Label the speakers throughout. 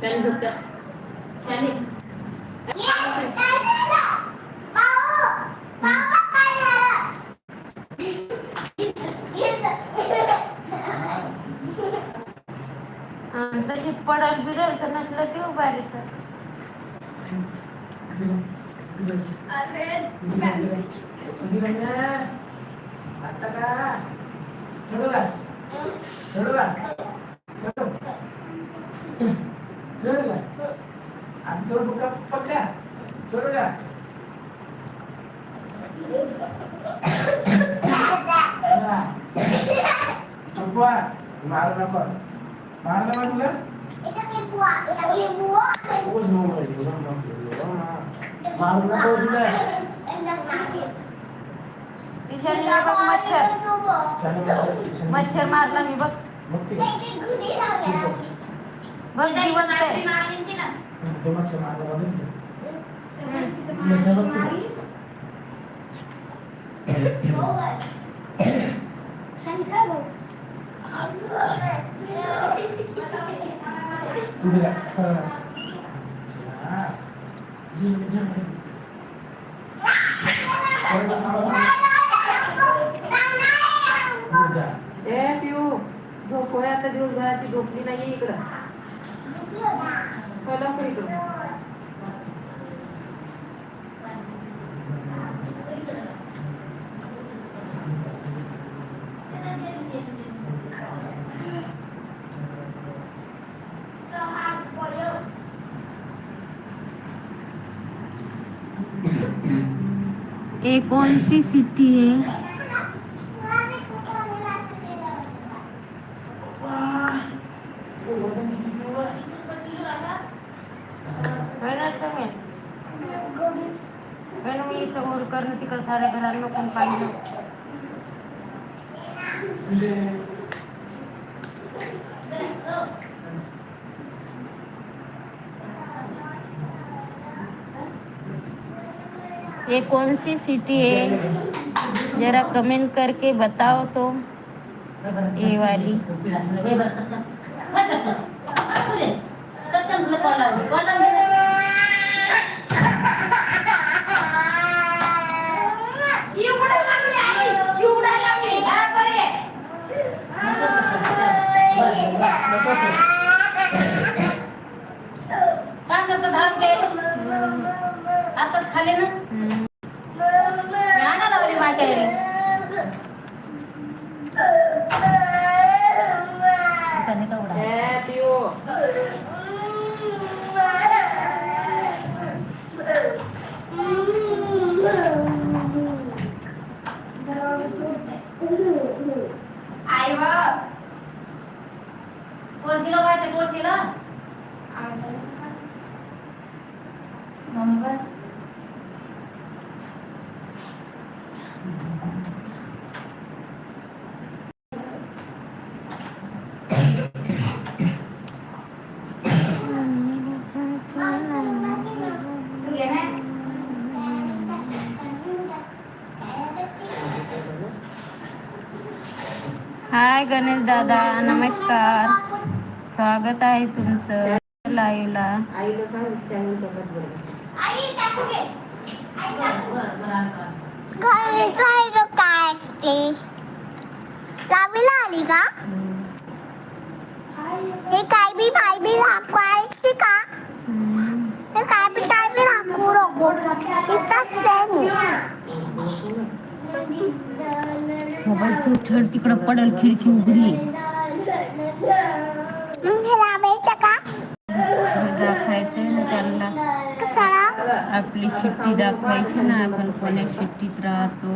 Speaker 1: शानी झोपत्या शानी
Speaker 2: तशी पडल बिडल तर नसलं की उभारीचं
Speaker 3: आता का सोडू का सोडू का सोडू सोडू का आता सोडू का पक्का सोडू का हा. झोपवा मारू नको मारलं का तुला खूपच मऊ आहे, एवढं मऊ, एवढं मऊ. मारू नको तुला
Speaker 2: ईशानी हे बघ मच्छर
Speaker 3: छान मच्छर, छान
Speaker 2: मच्छर मारला मी बघ.
Speaker 3: मग ते
Speaker 2: बघ जिवंत आहे
Speaker 1: ए पिऊ झोप होय आता दिवसभराची झोपली नाहीये इकडं. लवकर इकडं.
Speaker 2: ये कौन सी सिटी है मी इथं वर करणं तिकडं साऱ्या घराला लोकांनी पाहिलं
Speaker 3: तुझे
Speaker 2: ये कौन सी सिटी है? जरा कमेंट करके बताओ तो ये वाली
Speaker 4: आताच खाले ना
Speaker 2: हम्म.
Speaker 4: मी आणा लावली माझ्या घरी आता नाही का उडा
Speaker 1: ए पिऊ
Speaker 4: आई व कोळशीला पाहिजे कोळशीला मम्मी पण तू घे ना
Speaker 2: हाय गणेश दादा नमस्कार. स्वागत आहे तुमचं लाईव्हला.
Speaker 5: काय असते लावीला आली का हे काय बी बाय बी दाखवायची का हे काय बी काय बी दाखवू रोबोट इथं सेम
Speaker 2: मोबाईल तू ठेव तिकडं पडल खिडकी उघडी.
Speaker 5: मग हे लावायचं का
Speaker 2: दाखवायचं ना त्यांना? आपली शिट्टी दाखवायची ना आपण कोण्या शिट्टीत राहतो?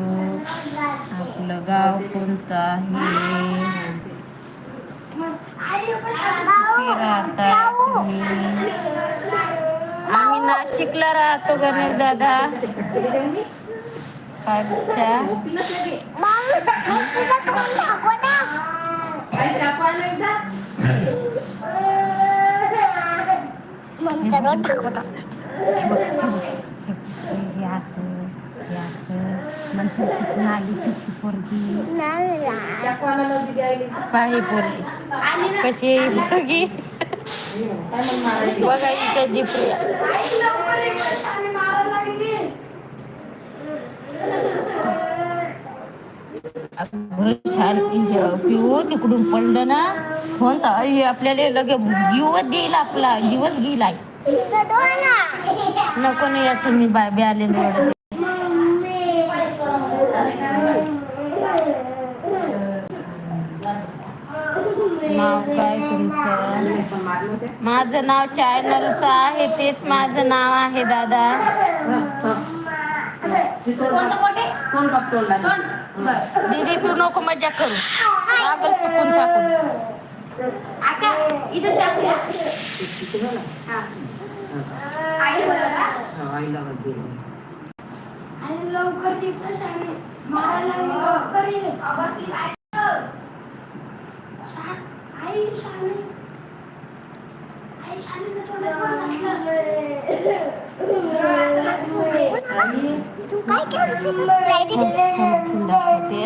Speaker 2: आपलं गाव कोणतं आहे? कुठे राहता तुम्ही. आम्ही नाशिकला राहतो गणेश दादा. काय बच्चा
Speaker 1: झोपीलच लगे
Speaker 5: मग तुला कोण दाखव ना
Speaker 1: आई चाकू आणलं एकदा
Speaker 5: मग तर दाखवत असतात
Speaker 2: हे असं हे असं नंतर तिथून आली कशी पोरगी
Speaker 5: नाही
Speaker 1: चाकू आणायला होती ती आईने
Speaker 2: पाही पोरगी कशी आहे ही पोरगी
Speaker 1: काय म्हणून मारायची
Speaker 2: बघा इथं जिप्रिया अगं, शांती पिऊ तिकडून पडलं ना आई आपल्याला लगे जीवच गेला आपला जीवच गेलाय. नको नाही याचं मी बाबी आलेले नाव काय तुमचं? माझं नाव चॅनलचं आहे तेच माझं नाव आहे दादा.
Speaker 1: ती तोंड काप- तोंड काप तोंडाने.
Speaker 2: दीदी तू नको मजा करू लागल चुकून चाकून
Speaker 4: आका इथं चाकू द्या.
Speaker 1: किती झालं?
Speaker 4: हा.
Speaker 1: हा.
Speaker 4: आई बरोबर
Speaker 1: हा, आईला मत दिलं.
Speaker 5: आणि लवकर तिथं शाळे मारायला लागली, लवकर ये.
Speaker 4: अगं, आई
Speaker 5: शा- आई शाळे आई शाळेला थोडं थोडं घातलं.
Speaker 1: आणि
Speaker 5: तू काय केलं
Speaker 2: दाखवते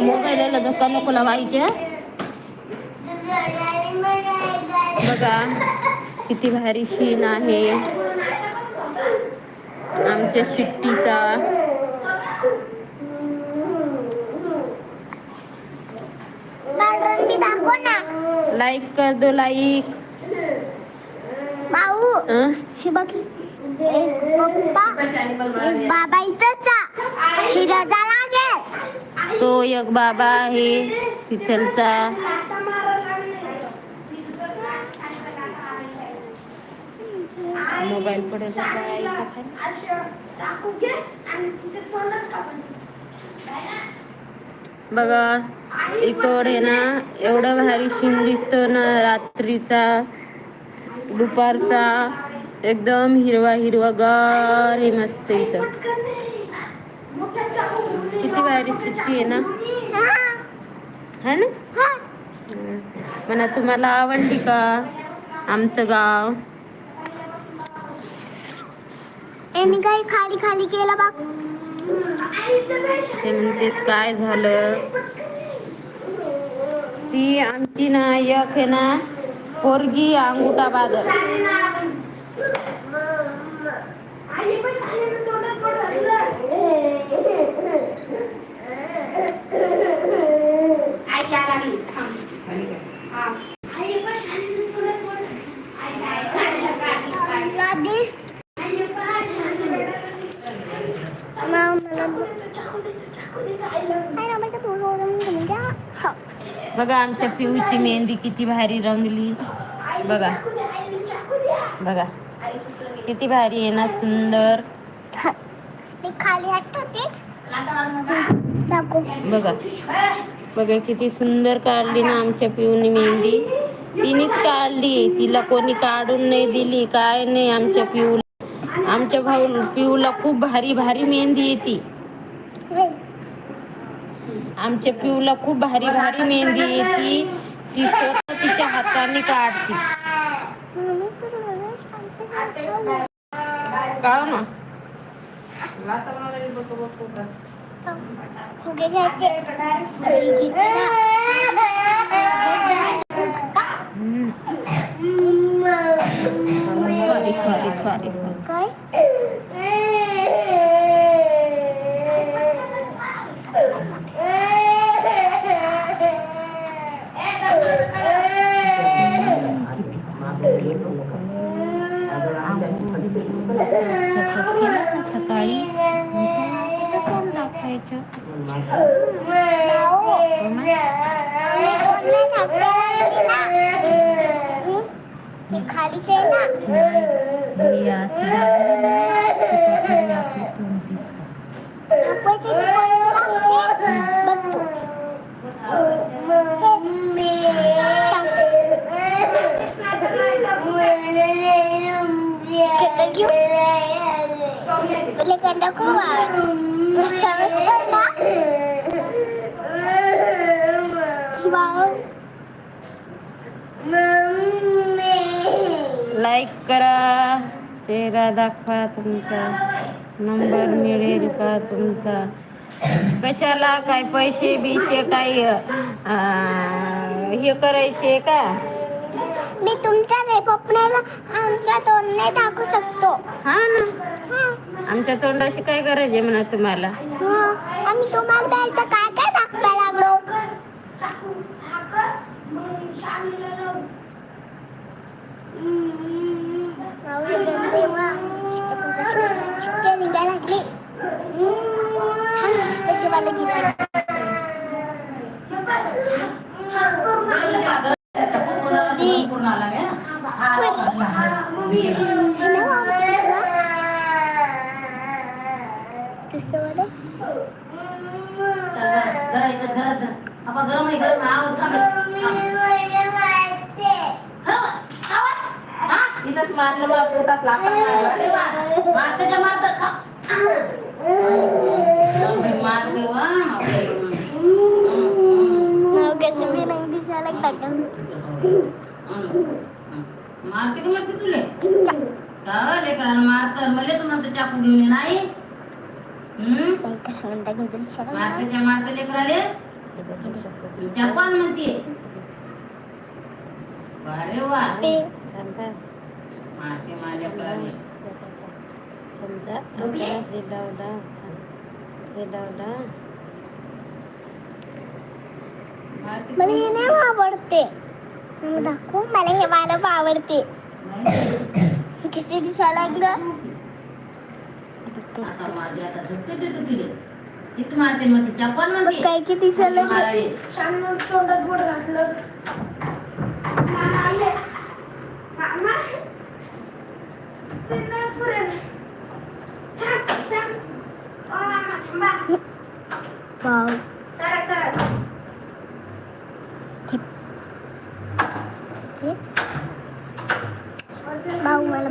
Speaker 2: मोबाईलला धक्का नको लावायचे बघा किती भारी शीन आहे. आमच्या शिट्टीचा. लाईक कर दो लाईक
Speaker 5: भाऊ
Speaker 2: हं?
Speaker 5: हे बघ. एक पप्पा एक बाबा इथंच ही रजा लागेल.
Speaker 2: तो एक बाबा आहे तिथलचा मोबाईल
Speaker 5: पडत
Speaker 2: बघा इकड आणि ना एवढं भारी शिन दिसतो ना रात्रीचा दुपारचा. एकदम हिरवा हिरवा गार हे मस्त इथं. किती भारी सिटी आहे ना? है ना? म्हणा तुम्हाला आवडली का आमचं गाव?
Speaker 5: यांनी काही खाली खाली केलं बघ.
Speaker 2: ते म्हणते काय झालं? ती आमची ना एक आहे ना पोरगी अंगुठा बादल
Speaker 4: हा.
Speaker 2: बघा आमच्या पिऊची मेहंदी किती भारी रंगली. बघा. बघा. किती भारी आहे ना सुंदर.
Speaker 5: मी खाली हात.
Speaker 2: बघा. बघा किती सुंदर काढली ना आमच्या पिऊनी मेहंदी. तिनेच काढली तिला कोणी काढून नाही दिली. काय नाही आमच्या पिऊला. आमच्या भाऊ पिऊला खूप भारी भारी मेहंदी येते आमच्या पिऊला खूप भारी भारी मेहंदी येते ती स्वतः तिच्या हाताने काढते. का ना?
Speaker 1: लाथा मारायला बघ, बघ, बघ, बघ.
Speaker 5: फुगे घ्यायचे. फुगे
Speaker 2: सॉरी सॉरी सॉरी
Speaker 5: काय
Speaker 2: सकाळी कोण टाकायचं
Speaker 5: खालीच आहे ना
Speaker 2: घरी असं लागलं ना, त्याच्याखाली आपलं तोंड दिसतं.
Speaker 5: दाखवायचे मी कोणाचं टाकते? बघ तू. हे, घेऊ. लेकर नको वाढ. समजतं ना? वाव.
Speaker 2: लाईक करा. चेहरा दाखवा तुमचा. नंबर मिळेल का तुमचा? कशाला काय पैसे बिशे काही अं, हे करायचे का?
Speaker 5: मी तुमच्या रे पप्पाला आमच्या तोंडने दाखवू शकतो.
Speaker 2: हा ना. आमच्या तोंडाशी काय गरज आहे म्हणा तुम्हाला?
Speaker 5: हा. आम्ही तुम्हाला द्यायचं काय काय दाखवायला लागलो माऊली गंधे वा. चिक्के निघायला लागले हा पुस्तकेवाला घेते हे नाही आवडत तुला? दुसरंवालं?
Speaker 1: तिथंच मारलं मला पोटात
Speaker 5: नाव कसं बी नाही दिसायला लागलं.
Speaker 2: मारते का मारते तुले? का लेकरांना मारत मला तू म्हणतो चाकू घेऊन ये नाही?
Speaker 5: म्हणता.
Speaker 2: मारतेच्या मारते लेकराले? चाकू आण म्हणते अरे वा मारते लेकराले. मारते
Speaker 5: मला हे नाही आवडते. दाखवू मला हे वालं आवडते. कसे दिसायला लागलं.
Speaker 2: किती
Speaker 5: काय की दिसायला लागलं.
Speaker 1: तोंडात बोट घासलं.
Speaker 5: वाव हे?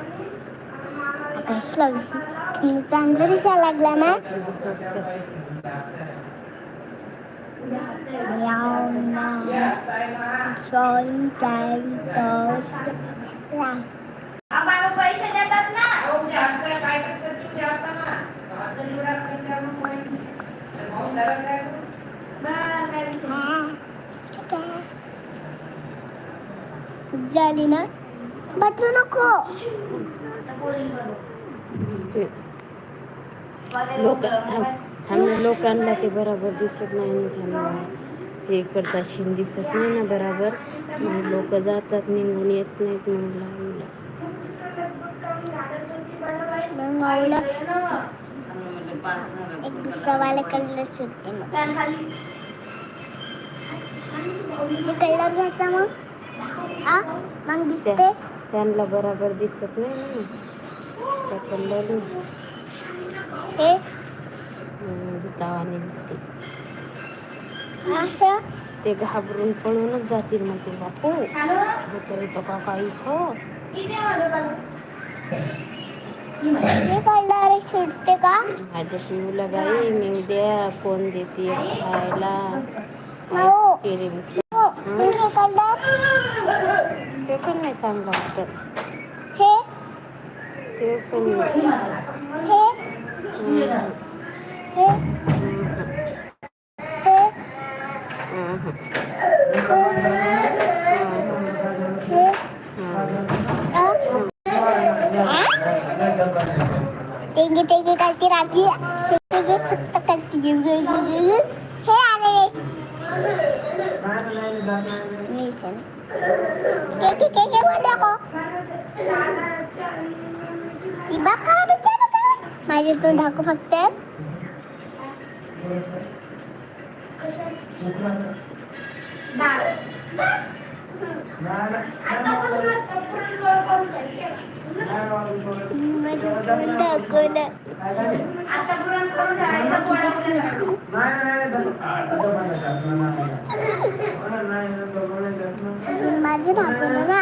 Speaker 2: आता
Speaker 5: हेच चांगलं लागला ना?
Speaker 4: पैसे देतात ना
Speaker 5: झाली ना? बदलू नको.
Speaker 2: लोक लोकांना ते बरोबर दिसत नाही ना त्यामुळे ते इकडचा शिन दिसत नाही ना बरोबर. मग लोक जातात निघून येत नाहीत लावलं.
Speaker 5: एक मग. हे कलर घ्यायचा मग? मग दिसते?
Speaker 2: त्या- त्यांना बरोबर दिसत नाही ना. कलर
Speaker 5: हे
Speaker 2: गावाने दिसते.
Speaker 5: असं?
Speaker 2: ते घाबरून पळूनच जातील मग ते बापू.
Speaker 4: हॅलो?
Speaker 2: होतं इथं. का काही इथं
Speaker 5: सुटते का?
Speaker 2: माझ्या पिऊला बाई मी उद्या कोण देते खायला? ते पण नाही चांगलं वाटत. ते पण नाही.
Speaker 5: हे
Speaker 2: हम्म.
Speaker 5: हे हे
Speaker 2: हम्म.
Speaker 5: हे तेगे तेगे करती राखी तेगे फक्त करती हे आले नाही सर केके बाप खराब माझे तो ढाकू फक्त माझे ढाकू ना.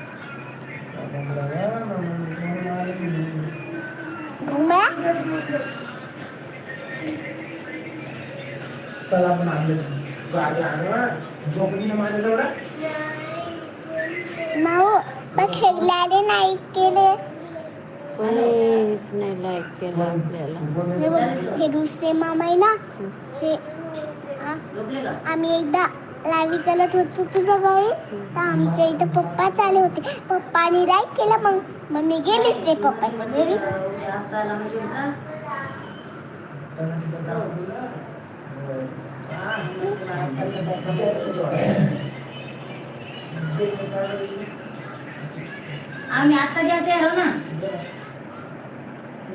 Speaker 3: चला आपण आणलं गाडी आणलं माझ्या तेवढा
Speaker 5: माऊ नाही केले
Speaker 2: कोणीच नाही लाईक केलं आपल्याला
Speaker 5: हे दुसरे मामा आहे ना हे आम्ही एकदा लावी करत होतो तुझं घरी तर आमच्या इथं पप्पा चाले होते. पप्पानी लाईक केलं मग. मग मी गेलीच ते पप्पाच्या घरी.
Speaker 1: आम्ही आता ज्या तयार हो ना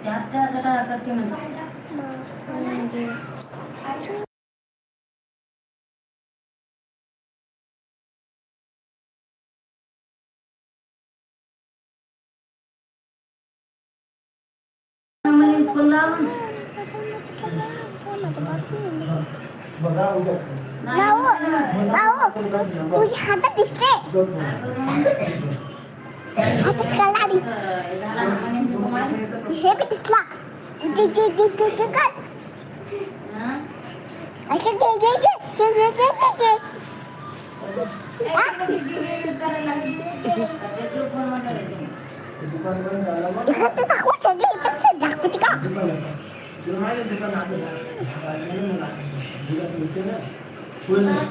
Speaker 1: त्या आत्या गटा करते म्हणते. mau mau punya hantar
Speaker 3: di sini aku suka
Speaker 5: lari hebi di sini gigi gigi
Speaker 3: gigi kan aku gigi gigi gigi gigi gigi gigi gigi
Speaker 1: Ikan sih takut sedih, ikan sih takut ikan. Jangan jangan takut.
Speaker 3: las cristianas
Speaker 1: fue la...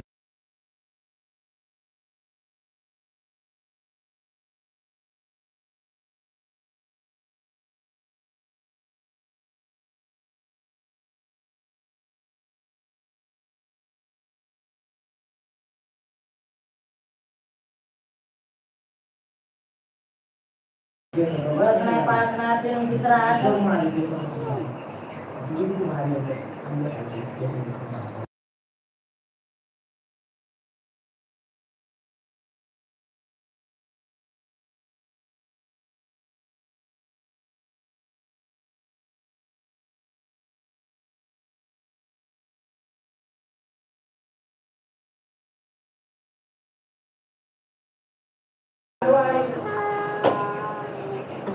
Speaker 1: परत
Speaker 3: नाही
Speaker 1: पाहत नाही पिऊन घेत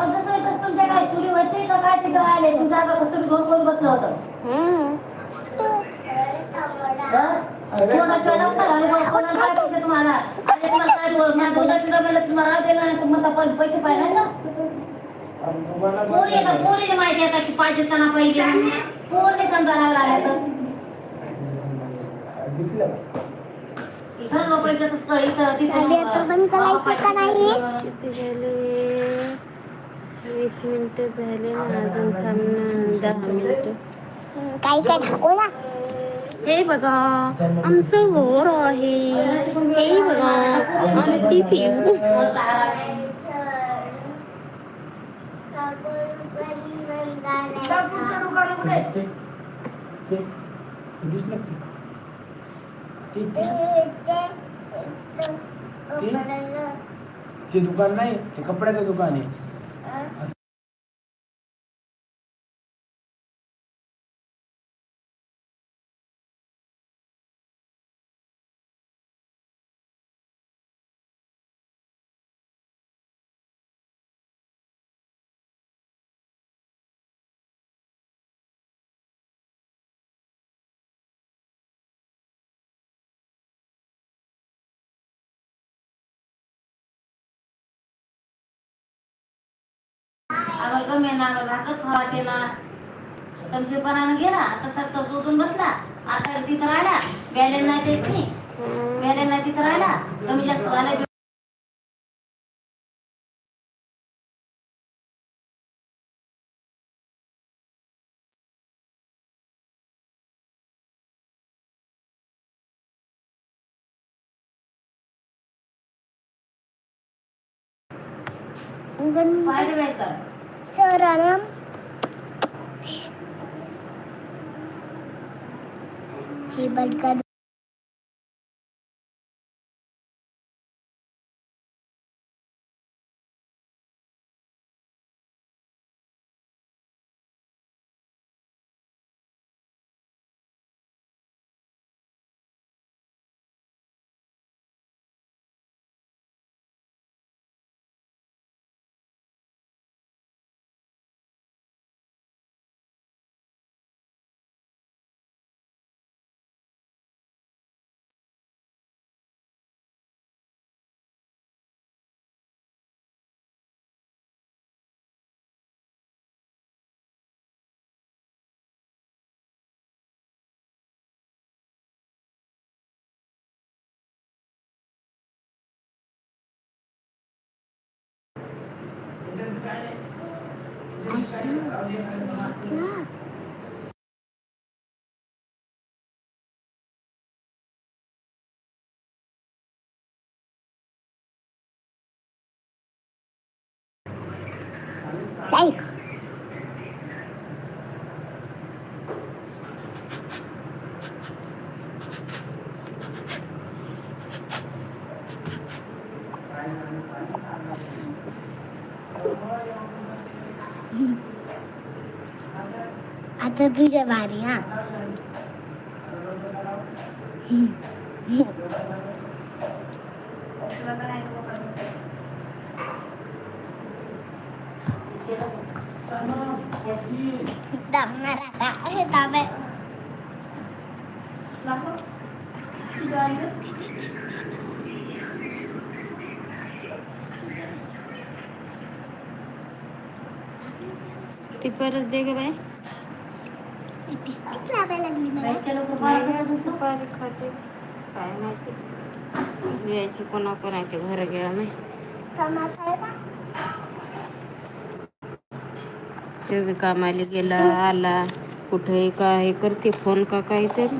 Speaker 1: तुमच्या काय चोरी होते का काय ते आले तू जागा कसं घेऊन कोण बसलं होतं? पैसे पाहिजे ना. पोरीने माहिती आता की पाहिजे त्यांना पाहिजे? पोरने समजायला लागला तर इथं लोकांच्या स्थळ इथं तिथे
Speaker 2: वीस मिनिटं झाले ना अजून थांब ना दहा मिनिटं.
Speaker 5: काही काय दाखव ना?
Speaker 2: हे बघा आमचं घर आहे. हे बघा आमची पिऊ
Speaker 3: ते दुकान नाही ते कपड्याचं दुकान आहे.
Speaker 1: 哎 गमे ना भाकत खावा वाटे ना तमशेपणानं गेला तसा तो शोधून बसला आता तिथं राहिला बॅलेन नाही देत नाही बॅलेन नाही तिथं राहिला कमी जास्त झालं पाहिजे बाई तर
Speaker 5: सरळम हे बघा असं आता तुझ्या भारी हा
Speaker 2: ती दे ग बाई
Speaker 5: लागली मला
Speaker 1: होतो.
Speaker 2: सुपारी खाते? काय माहिती. यायची कोणा कोणाच्या घर गेला नाही ते बी कामाला गेला आला. कुठे का हे करते फोन का काहीतरी.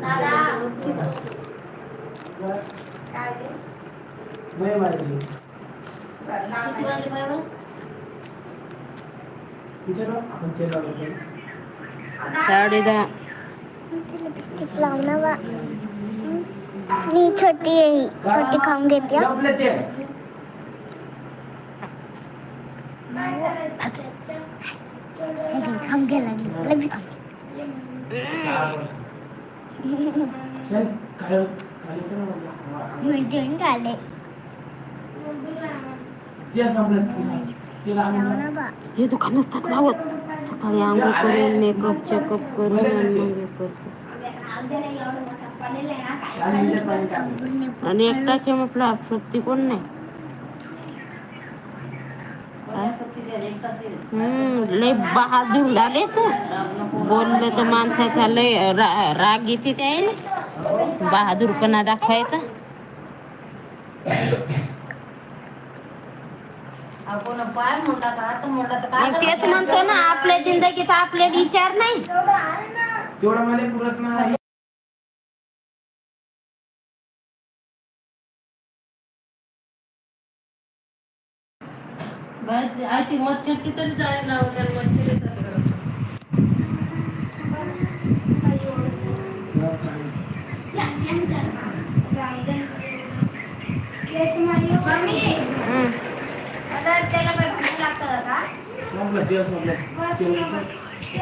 Speaker 4: दादा.
Speaker 3: नाही
Speaker 1: वाजले बरं?
Speaker 5: घे, खाऊन घ्या लागली मला बी खाऊ
Speaker 3: चल काय काय येतं ना मला.
Speaker 5: मी देऊन खाल्ले
Speaker 2: हे दुकान असतात लावत सकाळी आंघोळ करून मेकअप चेकअप करून आणि मग हे करतो. आणि एकटाचे म्हटलं आपसुट्टी कोण नाही लय बहादूर झाले तर बोललं तर माणसाचा लय रा, राग येते त्या बहादूरपणा दाखवायचा
Speaker 6: का हात मोडला तर काय
Speaker 2: मग तेच
Speaker 6: करायचं?
Speaker 2: म्हणतो ना आपल्या जिंदगीचा आपल्याला विचार नाही
Speaker 3: तेवढं मला पुरत नाही
Speaker 1: ती मच्छरची तरी जाळी मच्छर येतात घरात.
Speaker 7: मम्मी
Speaker 3: संपलं दिवस संपलं
Speaker 7: बस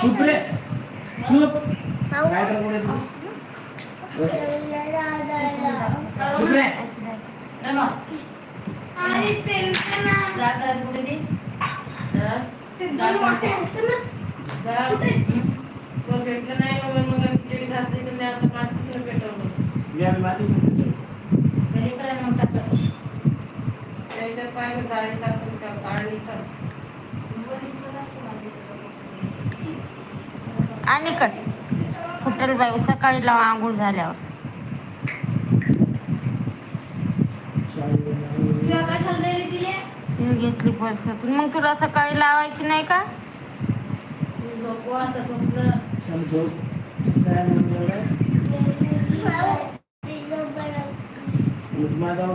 Speaker 3: चुप रे चुप
Speaker 5: भाऊ
Speaker 3: काय तर बोलत नाही. चुप रे
Speaker 6: रमा,
Speaker 7: अरे तेल का ना.
Speaker 6: जा करायचं कुठे ते?
Speaker 1: हा? मग भेटलं नाही मग मला खिचडी घातली तर मी आता काचीच नाही पेटवलं
Speaker 3: मी आम्ही माती खातो.
Speaker 6: घरी करायला मग टाकलं.
Speaker 1: त्याच्यात पाहिलं जाळीत असेल त्या चाळणी तर
Speaker 2: आणि कट फुटेल बाई सकाळी लावा आंघोळ झाल्यावर तिने घेतली परसातून मग तुला सकाळी लावायची नाही का?
Speaker 3: माझा